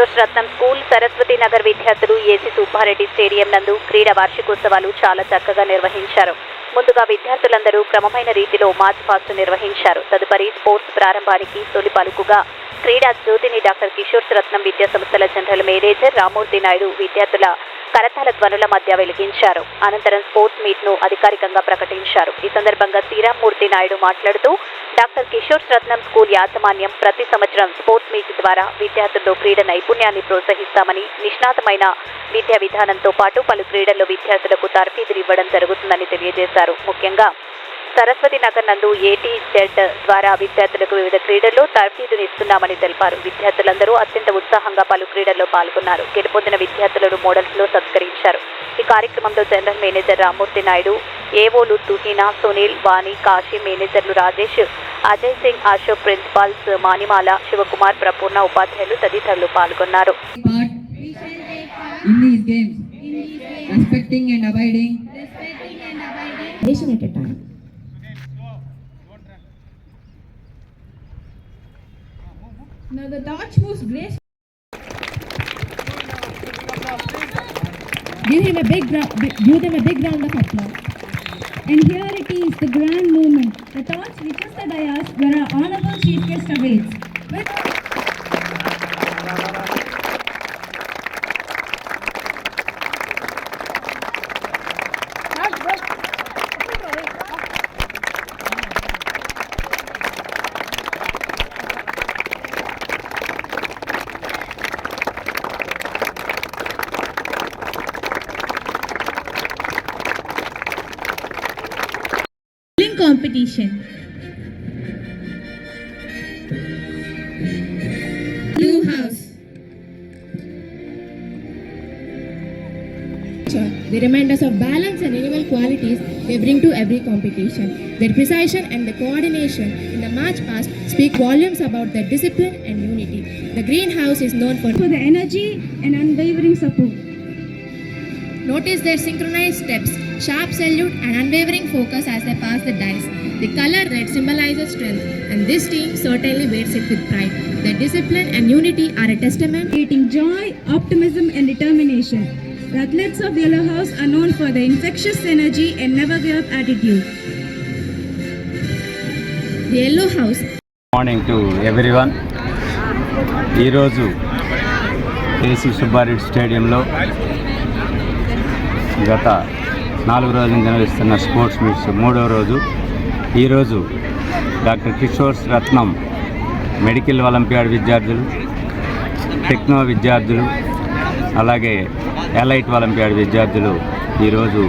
Kishore Ratnam school Saraswati Nagar విద్యార్థులు AC Subbareddy stadium నందు క్రీడా వార్షికోత్సవాలు చాలా చక్కగా నిర్వహించారు. ముందుగా విద్యార్థులందరూ క్రమమైన రీతిలో మార్చ్ పాస్ట్ నిర్వహించారు. తదుపరి స్పోర్ట్స్ ప్రారంభానికి తొలి పలుకుగా క్రీడా జ్యోతిని డాక్టర్ కిషోర్ రత్నం విద్యా సంస్థల జనరల్ మేనేజర్ రామూర్తి నాయుడు విద్యార్థుల కరతాల ధ్వనుల మధ్య వెలిగించారు. అనంతరం స్పోర్ట్స్ మీట్ను అధికారికంగా ప్రకటించారు. ఈ సందర్భంగా శ్రీరామ్మూర్తి నాయుడు మాట్లాడుతూ డాక్టర్ కిషోర్ రత్నం స్కూల్ యాజమాన్యం ప్రతి సంవత్సరం స్పోర్ట్స్ మీట్ ద్వారా విద్యార్థుల్లో క్రీడ నైపుణ్యాన్ని ప్రోత్సహిస్తామని నిష్ణాతమైన విద్యా విధానంతో పాటు పలు క్రీడల్లో విద్యార్థులకు తర్ఫీదులు ఇవ్వడం జరుగుతుందని తెలియజేశారు. ముఖ్యంగా సరస్వతి నగర్ నందు ఏటీ జెడ్ ద్వారా విద్యార్థులకు వివిధ క్రీడల్లో తర్ఫీదును ఇస్తున్నామని తెలిపారు. విద్యార్థులందరూ అత్యంత ఉత్సాహంగా పలు క్రీడల్లో పాల్గొన్నారు. గెలుపొందిన విద్యార్థులను మోడల్స్లో సత్కరించారు. ఈ కార్యక్రమంలో జనరల్ మేనేజర్ రామ్మూర్తి నాయుడు ఏవోలు తుహీనా సునీల్ వాణి కాశీ మేనేజర్లు రాజేష్ అజయ్ సింగ్ అశోక్ ప్రిన్సిపాల్స్ మానిమాల శివకుమార్ ప్రపూర్ణ ఉపాధ్యాయులు తదితరులు పాల్గొన్నారు. In these games, respecting and abiding. Now the torch moves gracefully. Give him a big round, give them a big round of applause. And here it is, the grand moment. The torch reaches the dais where our honorable chief guest awaits. Competition. Blue house. They remind us of balance and animal qualities they bring to every competition. Their precision and the coordination in the march past speak volumes about their discipline and unity. The greenhouse is known for for the energy and unwavering support. Notice their synchronized steps, sharp salute, and unwavering focus as they pass the dice. The color red symbolizes strength, and this team certainly wears it with pride. Their discipline and unity are a testament. Creating joy, optimism, and determination. The athletes of Yellow House are known for their infectious energy and never give up attitude. The Yellow House morning to everyone ఈరోజు AC Subbareddy స్టేడియంలో గత నాలుగు రోజుల నుంచి నిర్వహిస్తున్న sports meets మూడవ రోజు. ఈరోజు doctor Kishore Ratnam medical olympiad విద్యార్థులు టెక్నో విద్యార్థులు అలాగే ఎలైట్ ఒలింపియాడ్ విద్యార్థులు ఈరోజు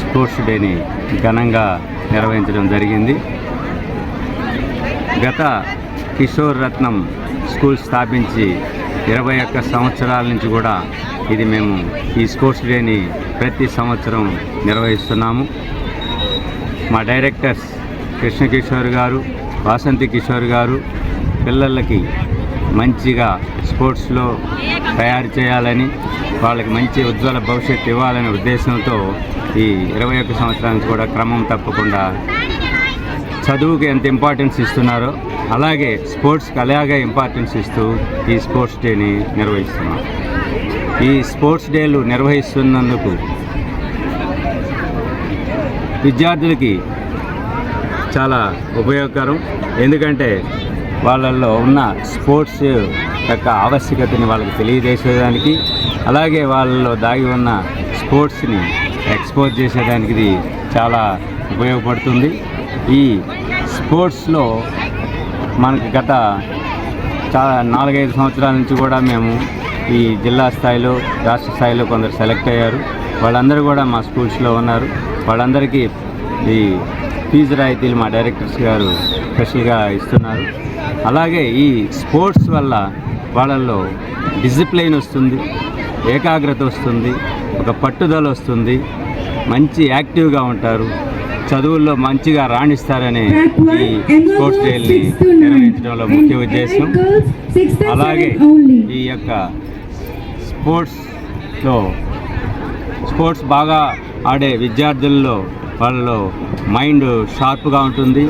స్పోర్ట్స్ డేని ఘనంగా నిర్వహించడం జరిగింది. గత కిషోర్ రత్నం స్కూల్ స్థాపించి ఇరవై ఒక్క సంవత్సరాల నుంచి కూడా ఇది మేము ఈ స్పోర్ట్స్ డేని ప్రతి సంవత్సరం నిర్వహిస్తున్నాము. మా డైరెక్టర్స్ కృష్ణ కిషోర్ గారు వాసంతి కిషోర్ గారు పిల్లలకి మంచిగా స్పోర్ట్స్లో తయారు చేయాలని వాళ్ళకి మంచి ఉజ్వల భవిష్యత్తు ఇవ్వాలనే ఉద్దేశంతో ఈ ఇరవై ఒక్క సంవత్సరాల నుంచి కూడా క్రమం తప్పకుండా చదువుకి ఎంత ఇంపార్టెన్స్ ఇస్తున్నారో అలాగే స్పోర్ట్స్కి అలాగే ఇంపార్టెన్స్ ఇస్తూ ఈ స్పోర్ట్స్ డేని నిర్వహిస్తున్నాం. ఈ స్పోర్ట్స్ డేలు నిర్వహిస్తున్నందుకు విద్యార్థులకి చాలా ఉపయోగకరం. ఎందుకంటే వాళ్ళల్లో ఉన్న స్పోర్ట్స్ యొక్క ఆవశ్యకతని వాళ్ళకి తెలియజేసేదానికి అలాగే వాళ్ళలో దాగి ఉన్న స్పోర్ట్స్ని ఎక్స్పోజ్ చేసేదానికి ఇది చాలా ఉపయోగపడుతుంది. ఈ స్పోర్ట్స్లో మనకి గత చాలా నాలుగైదు సంవత్సరాల నుంచి కూడా మేము ఈ జిల్లా స్థాయిలో రాష్ట్ర స్థాయిలో కొందరు సెలెక్ట్ అయ్యారు. వాళ్ళందరూ కూడా మా స్కూల్స్లో ఉన్నారు. వాళ్ళందరికీ ఈ ఫీజు రాయితీలు మా డైరెక్టర్స్ గారు స్పెషల్గా ఇస్తున్నారు. అలాగే ఈ స్పోర్ట్స్ వల్ల వాళ్ళల్లో డిసిప్లైన్ వస్తుంది ఏకాగ్రత వస్తుంది ఒక పట్టుదల వస్తుంది మంచి యాక్టివ్గా ఉంటారు. చదువుల్లో మంచిగా రాణిస్తారనే ఈ స్పోర్ట్స్ డేని నిర్వహించడంలో ముఖ్య ఉద్దేశం. అలాగే ఈ యొక్క స్పోర్ట్స్లో స్పోర్ట్స్ బాగా ఆడే విద్యార్థుల్లో వాళ్ళలో మైండ్ షార్ప్గా ఉంటుంది.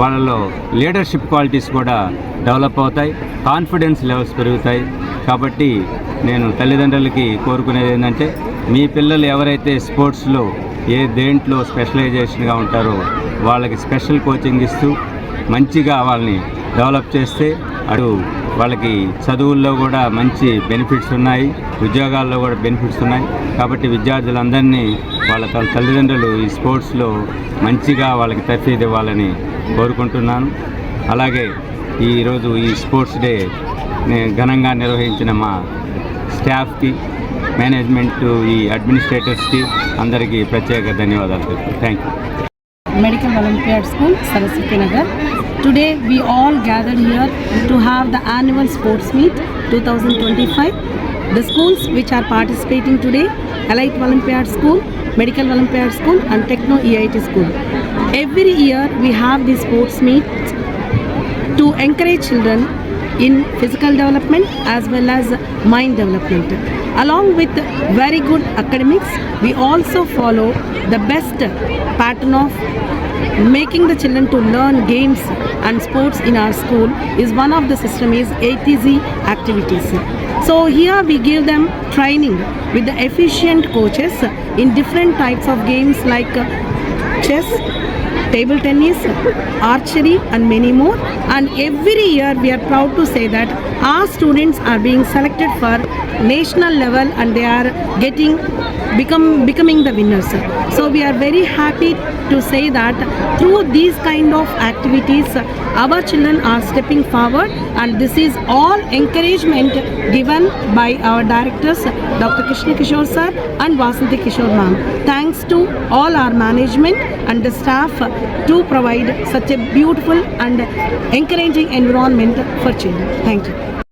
వాళ్ళలో లీడర్షిప్ క్వాలిటీస్ కూడా డెవలప్ అవుతాయి. కాన్ఫిడెన్స్ లెవెల్స్ పెరుగుతాయి. కాబట్టి నేను తల్లిదండ్రులకి కోరుకునేది ఏంటంటే మీ పిల్లలు ఎవరైతే స్పోర్ట్స్లో ఏ దేంట్లో స్పెషలైజేషన్గా ఉంటారో వాళ్ళకి స్పెషల్ కోచింగ్ ఇస్తూ మంచిగా వాళ్ళని డెవలప్ చేస్తే అటు వాళ్ళకి చదువుల్లో కూడా మంచి బెనిఫిట్స్ ఉన్నాయి ఉద్యోగాల్లో కూడా బెనిఫిట్స్ ఉన్నాయి. కాబట్టి విద్యార్థులందరినీ వాళ్ళ తల్లిదండ్రులు ఈ స్పోర్ట్స్లో మంచిగా వాళ్ళకి తర్ఫీదు ఇవ్వాలని కోరుకుంటున్నాను. అలాగే ఈరోజు ఈ స్పోర్ట్స్ డే ఘనంగా నిర్వహించిన మా స్టాఫ్కి మేనేజ్మెంట్ ఈ అడ్మినిస్ట్రేటర్స్కి అందరికీ ప్రత్యేక ధన్యవాదాలు thank you Medical Olympiad School, Saraswati Nagar. Today we all gathered here to have the annual sports meet 2025. The schools which are participating today, Elite Olympiad School, Medical Olympiad School and Techno EIT School. Every year we have these sports meets to encourage children in physical development as well as mind development. Along with very good academics, we also follow the best pattern of making the children to learn games and sports in our school is one of the system is ATZ activities. So here we give them training with the efficient coaches in different types of games like chess, table tennis, archery, and many more. And every year we are proud to say that our students are being selected for national level and they are getting become becoming the winners. So we are very happy to say that through these kind of activities, our children are stepping forward, and this is all encouragement given by our directors, Dr. Krishna Kishore sir and Vasanti Kishore ma'am. Thanks to all our management and the staff to provide such a beautiful and encouraging environment for children. Thank you.